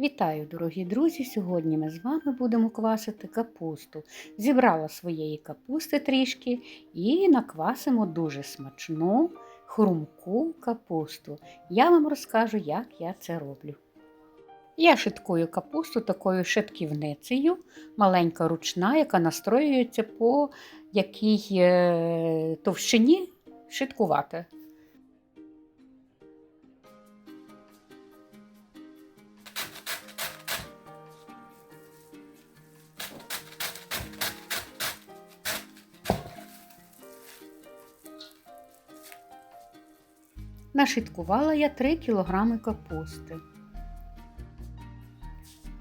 Вітаю, дорогі друзі! Сьогодні ми з вами будемо квасити капусту. Зібрала своєї капусти трішки і наквасимо дуже смачну хрумку капусту. Я вам розкажу, як я це роблю. Я шиткую капусту такою шитківницею, маленька ручна, яка настроюється по якій е, товщині шиткувати. Нашиткувала я 3 кг капусти.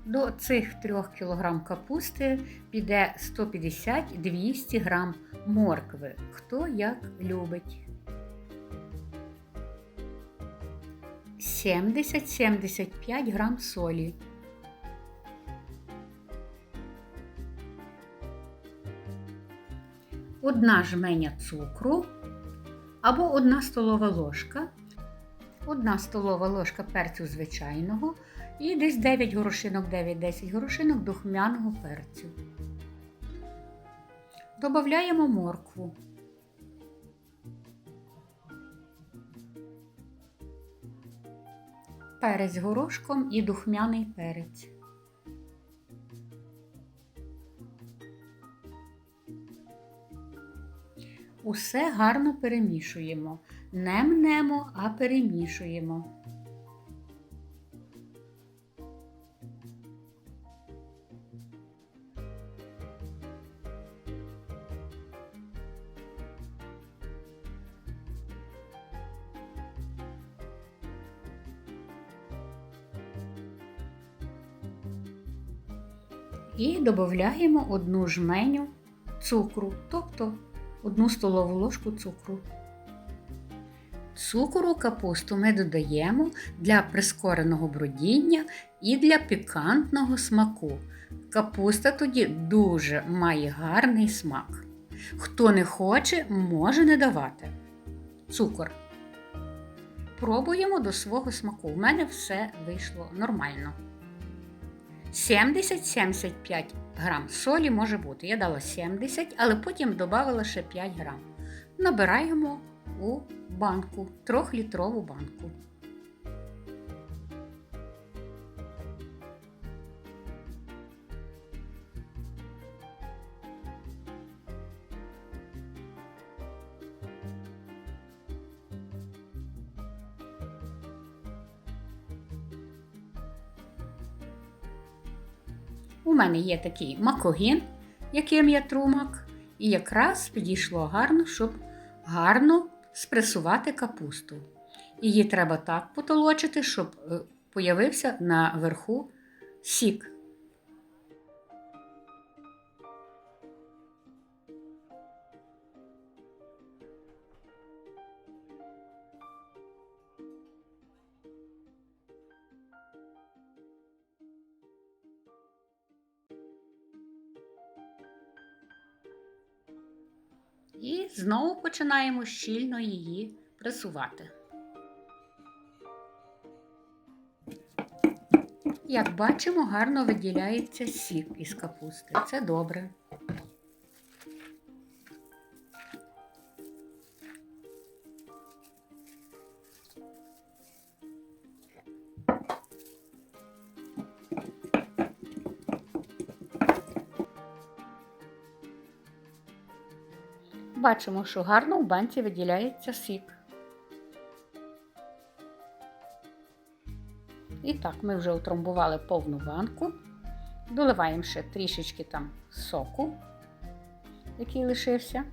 До цих 3 кг капусти піде 150-200 г моркви, хто як любить. 70-75 г солі. Одна жменя цукру або одна столова ложка, одна столова ложка перцю звичайного і десь 9 горошинок, 9-10 горошинок духмяного перцю. Добавляємо моркву. Перець горошком і духмяний перець. Усе гарно перемішуємо. Не мнемо, а перемішуємо. І додаємо одну жменю цукру, тобто одну столову ложку цукру. Цукру капусту ми додаємо для прискореного бродіння і для пікантного смаку. Капуста тоді дуже має гарний смак. Хто не хоче, може не давати. Цукор. Пробуємо до свого смаку. У мене все вийшло нормально. 70-75 грам солі може бути. Я дала 70, але потім додала ще 5 грам. Набираємо у банку, трьохлітрову банку. У мене є такий макогін, яким я трумак, і якраз підійшло гарно, щоб гарно спресувати капусту. Її треба так потолочити, щоб е, появився наверху сік. Знову починаємо щільно її пресувати. Як бачимо, гарно виділяється сік із капусти. Це добре. Бачимо, що гарно у банці виділяється сік. І так, ми вже утрамбували повну банку. Доливаємо ще трішечки там соку, який лишився,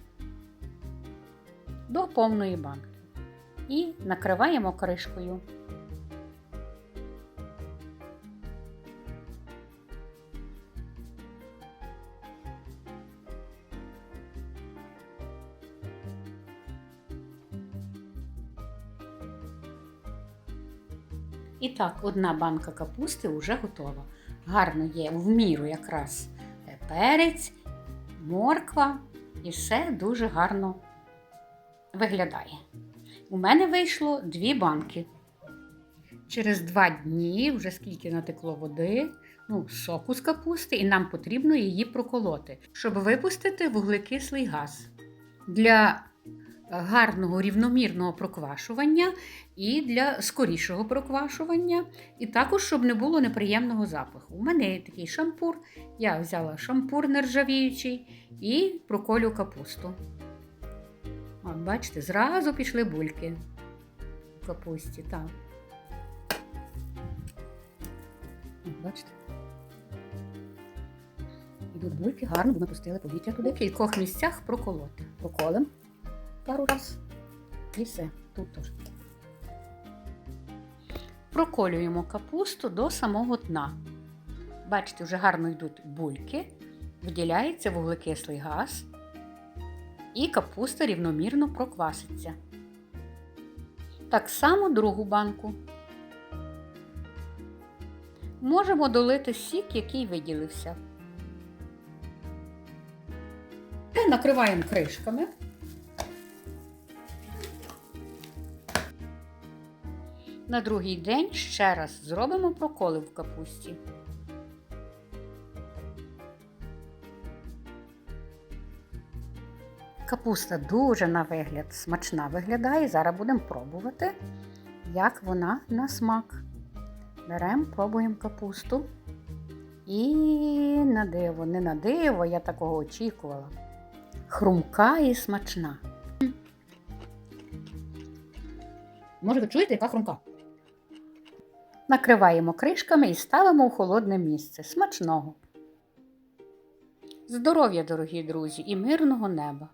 до повної банки. І накриваємо кришкою. І так, одна банка капусти вже готова. Гарно є в міру якраз е, перець, морква і все дуже гарно виглядає. У мене вийшло дві банки. Через два дні, вже скільки натекло води, ну, соку з капусти, і нам потрібно її проколоти, щоб випустити вуглекислий газ. Для гарного рівномірного проквашування і для скорішого проквашування, і також, щоб не було неприємного запаху. У мене є такий шампур. Я взяла шампур нержавіючий і проколю капусту. От, бачите, зразу пішли бульки в капусті. Так. От, бачите? Ідуть бульки, гарно, бо ми пустили повітря туди. В кількох місцях проколоти. Проколем пару раз. І все. Тут теж. Проколюємо капусту до самого дна. Бачите, вже гарно йдуть бульки, виділяється вуглекислий газ, і капуста рівномірно прокваситься. Так само другу банку. Можемо долити сік, який виділився. Накриваємо кришками. На другий день ще раз зробимо проколи в капусті. Капуста дуже на вигляд смачна виглядає. Зараз будемо пробувати, як вона на смак. Беремо, пробуємо капусту. І на диво, не на диво, я такого очікувала. Хрумка і смачна. Може, ви чуєте, яка хрумка? Накриваємо кришками і ставимо у холодне місце. Смачного. Здоров'я, дорогі друзі, і мирного неба!